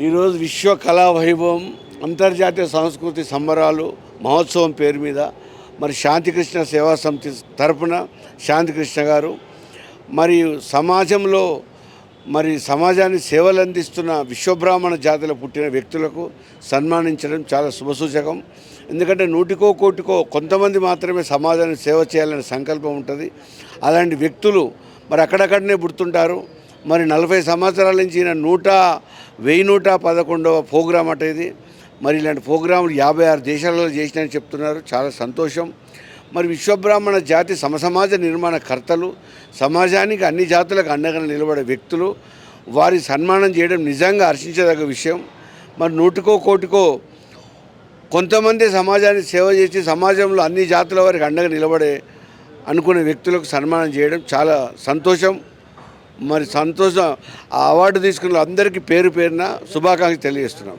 ఈరోజు విశ్వ కళా వైభవం అంతర్జాతీయ సంస్కృతి సంబరాలు మహోత్సవం పేరు మీద మరి శాంతికృష్ణ సేవా సమితి తరపున శాంతికృష్ణ గారు మరి సమాజంలో మరి సమాజాన్ని సేవలు అందిస్తున్న విశ్వబ్రాహ్మణ జాతిలో పుట్టిన వ్యక్తులకు సన్మానించడం చాలా శుభసూచకం. ఎందుకంటే నూటికో కోటికో కొంతమంది మాత్రమే సమాజాన్ని సేవ చేయాలనే సంకల్పం ఉంటుంది. అలాంటి వ్యక్తులు మరి అక్కడక్కడనే పుడుతుంటారు. మరి నలభై సంవత్సరాల నుంచి ఈయన నూట వెయ్యి నూట పదకొండవ ప్రోగ్రాం అట ఇది. మరి ఇలాంటి ప్రోగ్రాములు యాభై ఆరు దేశాలలో చేసినని చెప్తున్నారు. చాలా సంతోషం. మరి విశ్వబ్రాహ్మణ జాతి సమసమాజ నిర్మాణ కర్తలు సమాజానికి అన్ని జాతులకు అండగా నిలబడే వ్యక్తులు వారి సన్మానం చేయడం నిజంగా హర్షించదగ్గ విషయం. మరి నూటికో కోటికో కొంతమంది సమాజాన్ని సేవ చేసి సమాజంలో అన్ని జాతుల వారికి అండగా నిలబడే అనుకునే వ్యక్తులకు సన్మానం చేయడం చాలా సంతోషం. మరి సంతోషం. ఆ అవార్డు తీసుకున్న అందరికీ పేరు పేరున శుభాకాంక్షలు తెలియజేస్తున్నాం.